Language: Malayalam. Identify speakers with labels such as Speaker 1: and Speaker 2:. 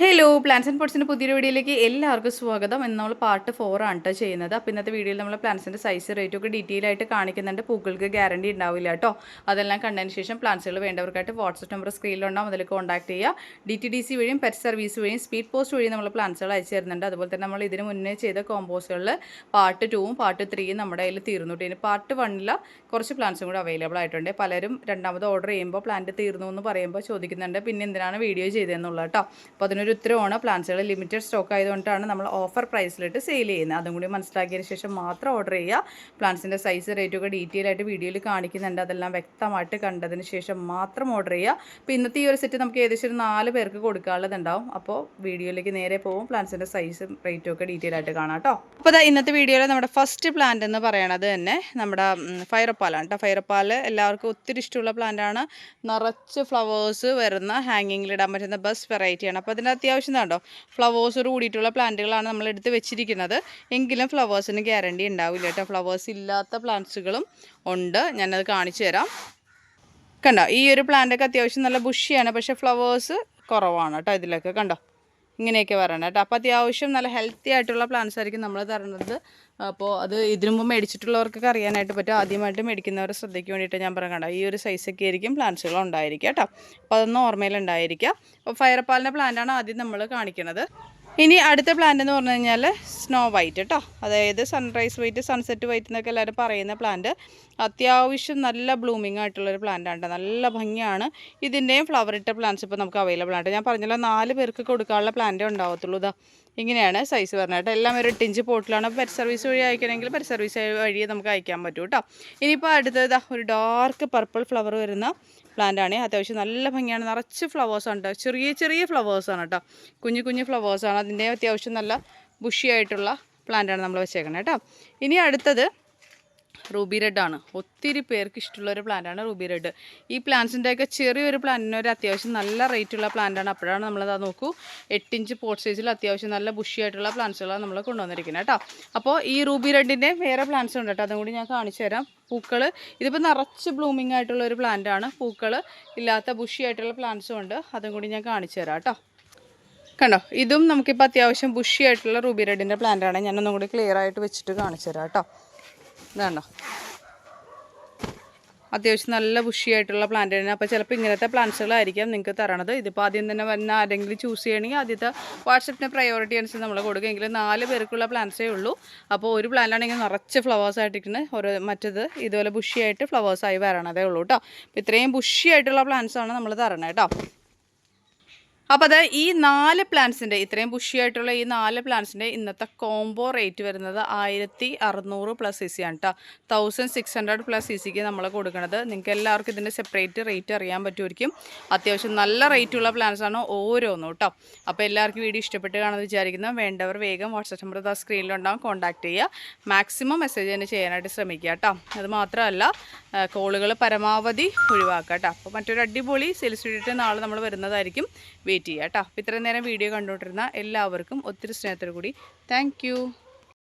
Speaker 1: ഹലോ പ്ലാൻസ് ആൻഡ് പൊട്സിന്റെ പുതിയൊരു വീഡിയോയിലേക്ക് എല്ലാവർക്കും സ്വാഗതം. എന്ന് നമ്മൾ പാർട്ട് ഫോർ ആണ് കേട്ടോ ചെയ്യുന്നത്. അപ്പോൾ ഇന്നത്തെ വീഡിയോയിൽ നമ്മൾ പ്ലാൻസിന്റെ സൈസ് റേറ്റും ഒക്കെ ഡീറ്റെയിൽ ആയിട്ട് കാണിക്കുന്നുണ്ട്. പൂക്കൾക്ക് ഗ്യാരണ്ടി ഉണ്ടാവില്ല കേട്ടോ അതെല്ലാം കണ്ടതിന് ശേഷം പ്ലാൻസുകൾ വേണ്ടവർക്കായിട്ട് വാട്സപ്പ് നമ്പർ സ്ക്രീനിലുണ്ടാവും അതിൽ കോൺടാക്ട് ചെയ്യുക. ഡി ടി ഡി സി വഴിയും പെറ്റ് സർവീസ് വഴിയും സ്പീഡ് പോസ്റ്റ് വഴിയും നമ്മൾ പ്ലാൻസുകൾ അയച്ചു തരുന്നുണ്ട്. അതുപോലെ തന്നെ നമ്മൾ ഇതിന് മുന്നേ ചെയ്ത കോമ്പോസുകളിൽ പാർട്ട് ടൂവും പാർട്ട് ത്രീയും നമ്മുടെ കയ്യിൽ തീർന്നു ഇനി പാർട്ട് വണ്ണിൽ കുറച്ച് പ്ലാൻസും കൂടെ അവൈലബിൾ ആയിട്ടുണ്ട്. പലരും രണ്ടാമത് ഓർഡർ ചെയ്യുമ്പോൾ പ്ലാന്റ് തീർന്നു എന്ന് പറയുമ്പോൾ ചോദിക്കുന്നുണ്ട്. പിന്നെ എന്തിനാണ് വീഡിയോ ചെയ്തതെന്നുള്ളത് കേട്ടോ അപ്പോൾ അതിനൊരു ഉത്തരവാണ് പ്ലാന്റ്സുകൾ ലിമിറ്റഡ് സ്റ്റോക്ക് ആയതുകൊണ്ടാണ് നമ്മൾ ഓഫർ പ്രൈസിലിട്ട് സെയിൽ ചെയ്യുന്നത്. അതും കൂടി മനസ്സിലാക്കിയതിന് ശേഷം മാത്രം ഓർഡർ ചെയ്യുക. പ്ലാന്റ്സിന്റെ സൈസ് റേറ്റൊക്കെ ഡീറ്റെയിൽ ആയിട്ട് വീഡിയോയിൽ കാണിക്കുന്നുണ്ട്. അതെല്ലാം വ്യക്തമായിട്ട് കണ്ടതിന് ശേഷം മാത്രം ഓർഡർ ചെയ്യുക. അപ്പോൾ ഇന്നത്തെ ഈ ഒരു സെറ്റ് നമുക്ക് ഏകദേശം ഒരു നാല് പേർക്ക് കൊടുക്കാനുള്ളതുണ്ടാവും. അപ്പോൾ വീഡിയോയിലേക്ക് നേരെ പോകും പ്ലാന്റ്സിന്റെ സൈസും റേറ്റും ഒക്കെ ഡീറ്റെയിൽ ആയിട്ട് കാണാം കേട്ടോ. അപ്പോൾ അതാ ഇന്നത്തെ വീഡിയോയിൽ നമ്മുടെ ഫസ്റ്റ് പ്ലാന്റ് എന്ന് പറയണത് തന്നെ നമ്മുടെ ഫയറപ്പാലാണ് കേട്ടോ ഫയർപ്പാൽ എല്ലാവർക്കും ഒത്തിരി ഇഷ്ടമുള്ള പ്ലാന്റാണ് നിറച്ച് ഫ്ലവേഴ്സ് വരുന്ന ഹാങ്ങിങ്ങിൽ ഇടാൻ പറ്റുന്ന ബെസ്റ്റ് വെറൈറ്റിയാണ് അപ്പോൾ അതിന്റെ അത്യാവശ്യം കണ്ടോ ഫ്ലവേഴ്സോട് കൂടിയിട്ടുള്ള പ്ലാന്റുകളാണ് നമ്മൾ എടുത്ത് വെച്ചിരിക്കുന്നത്. എങ്കിലും ഫ്ലവേഴ്സിന് ഗ്യാരണ്ടി ഉണ്ടാവില്ല കേട്ടോ. ഫ്ലവേഴ്സ് ഇല്ലാത്ത പ്ലാന്റ്സുകളും ഉണ്ട്. ഞാനത് കാണിച്ചു തരാം. കണ്ടോ? ഈ ഒരു പ്ലാന്റൊക്കെ അത്യാവശ്യം നല്ല ബുഷിയാണ് പക്ഷേ ഫ്ലവേഴ്സ് കുറവാണ് കേട്ടോ ഇതിലൊക്കെ. കണ്ടോ? ഇങ്ങനെയൊക്കെ വരണം കേട്ടോ. അപ്പോൾ അത്യാവശ്യം നല്ല ഹെൽത്തി ആയിട്ടുള്ള പ്ലാന്റ്സ് ആയിരിക്കും നമ്മൾ തരുന്നത്. അപ്പോൾ അത് ഇതിനു മുമ്പ് മേടിച്ചിട്ടുള്ളവർക്കൊക്കെ അറിയാനായിട്ട് പറ്റും. ആദ്യമായിട്ട് മേടിക്കുന്നവരെ ശ്രദ്ധയ്ക്ക് വേണ്ടിയിട്ട് ഞാൻ കണ്ടോ? ഈ ഒരു സൈസൊക്കെ ആയിരിക്കും പ്ലാന്റ്സുകൾ ഉണ്ടായിരിക്കുക കേട്ടോ. അപ്പോൾ അതൊന്നും ഓർമ്മയിലുണ്ടായിരിക്കുക. അപ്പോൾ ഫയർപാലിന്റെ പ്ലാന്റാണ് ആദ്യം നമ്മൾ കാണിക്കുന്നത് ഇനി അടുത്ത പ്ലാന്റ് എന്ന് പറഞ്ഞു കഴിഞ്ഞാൽ സ്നോ വൈറ്റ് കേട്ടോ അതായത് സൺറൈസ് വൈറ്റ് സൺസെറ്റ് വൈറ്റ് എന്നൊക്കെ എല്ലാവരും പറയുന്ന പ്ലാന്റ് അത്യാവശ്യം നല്ല ബ്ലൂമിംഗ് ആയിട്ടുള്ളൊരു പ്ലാന്റ് ആണ് നല്ല ഭംഗിയാണ്. ഇതിന്റെയും ഫ്ലവർ ഇട്ട പ്ലാന്റ്സ് ഇപ്പോൾ നമുക്ക് അവൈലബിൾ ആണ് ഞാൻ പറഞ്ഞല്ലോ നാല് പേർക്ക് കൊടുക്കാനുള്ള പ്ലാന്റേ ഉണ്ടാവത്തുള്ളൂ ഇതാ. ഇങ്ങനെയാണ് സൈസ് പറഞ്ഞത് കേട്ടോ. എല്ലാം ഒരു ടിഞ്ച് പോട്ടിലാണ്. പെറ്റ് സർവീസ് വഴി അയക്കണമെങ്കിൽ പെറ്റ് സർവീസ് വഴി നമുക്ക് അയക്കാൻ പറ്റും കേട്ടോ. ഇനിയിപ്പോൾ അടുത്തത് ഒരു ഡാർക്ക് പർപ്പിൾ ഫ്ലവർ വരുന്ന പ്ലാന്റ് ആണ്. അത്യാവശ്യം നല്ല ഭംഗിയാണ്. നിറച്ച് ഫ്ലവേഴ്സാണ് കേട്ടോ. ചെറിയ ചെറിയ ഫ്ലവേഴ്സാണ് കേട്ടോ. കുഞ്ഞു കുഞ്ഞു ഫ്ലവേഴ്സാണ് അതിന്റെ അത്യാവശ്യം നല്ല ബുഷിയായിട്ടുള്ള പ്ലാന്റാണ് നമ്മൾ വെച്ചേക്കുന്നത് കേട്ടോ. ഇനി അടുത്തത് റൂബി റെഡ് ആണ്. ഒത്തിരി പേർക്ക് ഇഷ്ടമുള്ള ഒരു പ്ലാന്റാണ് റൂബി റെഡ്. ഈ പ്ലാന്റ്സിന്റെയൊക്കെ ചെറിയൊരു പ്ലാന്റിന് ഒരു അത്യാവശ്യം നല്ല റേറ്റുള്ള പ്ലാന്റാണ്. അപ്പോഴാണ് നമ്മളത് നോക്കൂ. എട്ടിഞ്ച് പോട്ട് സൈസിൽ അത്യാവശ്യം നല്ല ബുഷിയായിട്ടുള്ള പ്ലാന്റ്സുകളാണ് നമ്മൾ കൊണ്ടുവന്നിരിക്കുന്നത് കേട്ടോ. അപ്പോൾ ഈ റൂബി റെഡിന്റെ വേറെ പ്ലാന്റ്സ് ഉണ്ട് കേട്ടോ. അതും കൂടി ഞാൻ കാണിച്ചു തരാം. പൂക്കൾ. ഇതിപ്പോൾ നിറച്ച് ബ്ലൂമിംഗ് ആയിട്ടുള്ള ഒരു പ്ലാന്റാണ്. പൂക്കൾ ഇല്ലാത്ത ബുഷിയായിട്ടുള്ള പ്ലാന്റ്സും ഉണ്ട്. അതും കൂടി ഞാൻ കാണിച്ചു തരാം കേട്ടോ. കണ്ടോ? ഇതും നമുക്കിപ്പോൾ അത്യാവശ്യം ബുഷി ആയിട്ടുള്ള റൂബി റെഡിന്റെ പ്ലാന്റാണ് ഞാനൊന്നും കൂടി ക്ലിയർ ആയിട്ട് വെച്ചിട്ട് കാണിച്ചു തരാം കേട്ടോ. ഇതാണ്ടോ അത്യാവശ്യം നല്ല ബുഷി ബുഷിയായിട്ടുള്ള പ്ലാന്റാണ് അപ്പോൾ ചിലപ്പോൾ ഇങ്ങനത്തെ പ്ലാന്റ്സുകളായിരിക്കാം നിങ്ങൾക്ക് തരണത്. ഇതിപ്പോൾ ആദ്യം തന്നെ വന്ന ആരെങ്കിലും ചൂസ് ചെയ്യണമെങ്കിൽ ആദ്യത്തെ വാട്സപ്പിന് പ്രയോറിറ്റി അനുസരിച്ച് നമ്മൾ കൊടുക്കുക. നാല് പേർക്കുള്ള പ്ലാന്റ്സേ ഉള്ളൂ. അപ്പോൾ ഒരു പ്ലാന്റാണെങ്കിൽ നിറച്ച് ഫ്ലവേഴ്സ് ആയിട്ടിരിക്കുന്നത് ഒരു മറ്റത് ഇതുപോലെ ബുഷിയായിട്ട് ഫ്ലവേഴ്സായി വരണതേ ഉള്ളൂ കേട്ടോ. ഇത്രയും ബുഷിയായിട്ടുള്ള പ്ലാന്റ്സാണ് നമ്മൾ തരണേ കേട്ടോ. അപ്പോൾ അത് ഈ നാല് പ്ലാന്റ്സിന്റെ ഇത്രയും ബുഷിയായിട്ടുള്ള ഈ നാല് പ്ലാന്റ്സിന്റെ ഇന്നത്തെ കോംബോ റേറ്റ് വരുന്നത് ആയിരത്തി അറുന്നൂറ് പ്ലസ് സി സി ആണ് കേട്ടോ thousand six hundred plus C സിക്ക് നമ്മൾ കൊടുക്കുന്നത് നിങ്ങൾക്ക് എല്ലാവർക്കും ഇതിന്റെ സെപ്പറേറ്റ് റേറ്റ് അറിയാൻ പറ്റുമായിരിക്കും. അത്യാവശ്യം നല്ല റേറ്റുള്ള ആണ് ഓരോന്നും കേട്ടോ അപ്പോൾ എല്ലാവർക്കും വീഡിയോ ഇഷ്ടപ്പെട്ട് കാണുമെന്ന് വിചാരിക്കുന്നു. വേണ്ടവർ വേഗം വാട്സപ്പ് നമ്പർ ആ സ്ക്രീനിലുണ്ടാകും കോൺടാക്ട് ചെയ്യുക. മാക്സിമം മെസ്സേജ് തന്നെ ചെയ്യാനായിട്ട് ശ്രമിക്കുക കേട്ടോ അത് മാത്രമല്ല കോളുകൾ പരമാവധി ഒഴിവാക്കുക കേട്ടോ അപ്പോൾ മറ്റൊരു അടിപൊളി സെൽസ് വീഡിയോ നാളെ നമ്മൾ വരുന്നതായിരിക്കും. വെയിറ്റ് ചെയ്യുക കേട്ടോ ഇത്രയും നേരം വീഡിയോ കണ്ടുകൊണ്ടിരുന്ന എല്ലാവർക്കും ഒത്തിരി സ്നേഹത്തോടു കൂടി താങ്ക്